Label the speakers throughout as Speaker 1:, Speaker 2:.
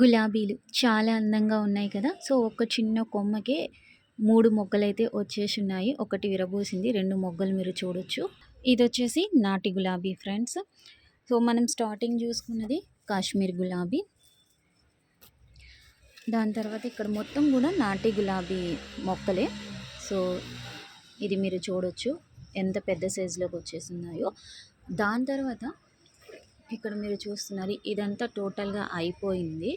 Speaker 1: గులాబీలు చాలా అందంగా ఉన్నాయి కదా. సో ఒక చిన్న కొమ్మకే మూడు మొగ్గలైతే వచ్చేసి ఉన్నాయి. ఒకటి విరబూసింది రెండు మొగ్గలు మీరు చూడొచ్చు. ఇది వచ్చేసి నాటి గులాబీ ఫ్రెండ్స్. సో మనం స్టార్టింగ్ చూసుకున్నది కాశ్మీర్ గులాబీ. దాని తర్వాత ఇక్కడ మొత్తం కూడా నాటి గులాబీ మొక్కలే. సో ఇది మీరు చూడొచ్చు. ఎంత పెద్ద సైజులోకి వచ్చేస్తున్నాయో దాని తర్వాత ఇక్కడ మీరు చూస్తున్నారు. ఇదంతా టోటల్గా అయిపోయింది.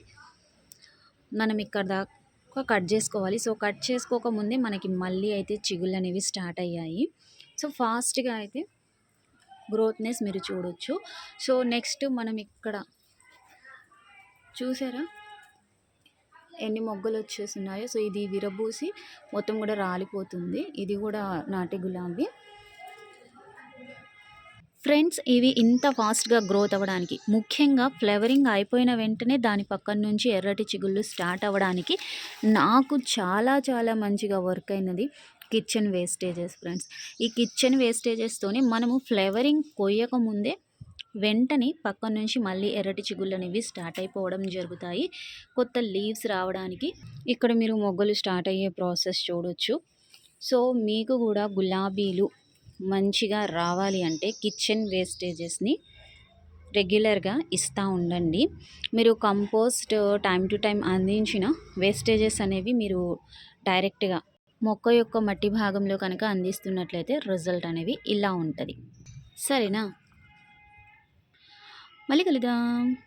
Speaker 1: మనం ఇక్కడ దాకా కట్ చేసుకోవాలి. సో కట్ చేసుకోకముందే మనకి మళ్ళీ అయితే చిగుళ్ళు అనేవి స్టార్ట్ అయ్యాయి. సో ఫాస్ట్గా అయితే గ్రోత్నెస్ మీరు చూడొచ్చు. సో నెక్స్ట్ మనం ఇక్కడ చూసారా? ఎన్ని మొగ్గలు వచ్చేస్తున్నాయో. సో ఇది విరబూసి మొత్తం కూడా రాలిపోతుంది. ఇది కూడా నాటి గులాబీ. ఫ్రెండ్స్ ఇవి ఇంత ఫాస్ట్గా గ్రోత్ అవ్వడానికి ముఖ్యంగా ఫ్లేవరింగ్ అయిపోయిన వెంటనే దాని పక్కన నుంచి ఎర్రటి చిగుళ్ళు స్టార్ట్ అవ్వడానికి నాకు చాలా చాలా మంచిగా వర్క్ అయినది కిచెన్ వేస్టేజెస్ ఫ్రెండ్స్. ఈ కిచెన్ వేస్టేజెస్తోనే మనము ఫ్లేవరింగ్ కొయ్యకముందే వెంటనే పక్కన నుంచి మళ్ళీ ఎర్రటి చిగుళ్ళు అనేవి స్టార్ట్ అయిపోవడం జరుగుతాయి. కొత్త లీవ్స్ రావడానికి ఇక్కడ మీరు మొగ్గలు స్టార్ట్ అయ్యే ప్రాసెస్ చూడొచ్చు. సో మీకు కూడా గులాబీలు మంచిగా రావాలి అంటే కిచెన్ వేస్టేజెస్ని రెగ్యులర్గా ఇస్తూ ఉండండి. మీరు కంపోస్ట్ టైం టు టైం అందించిన వేస్టేజెస్ అనేవి మీరు డైరెక్ట్గా మొక్క యొక్క మట్టి భాగంలో కనుక అందిస్తున్నట్లయితే రిజల్ట్ అనేవి ఇలా ఉంటుంది. సరేనా? మళ్ళీ కలుద్దాం.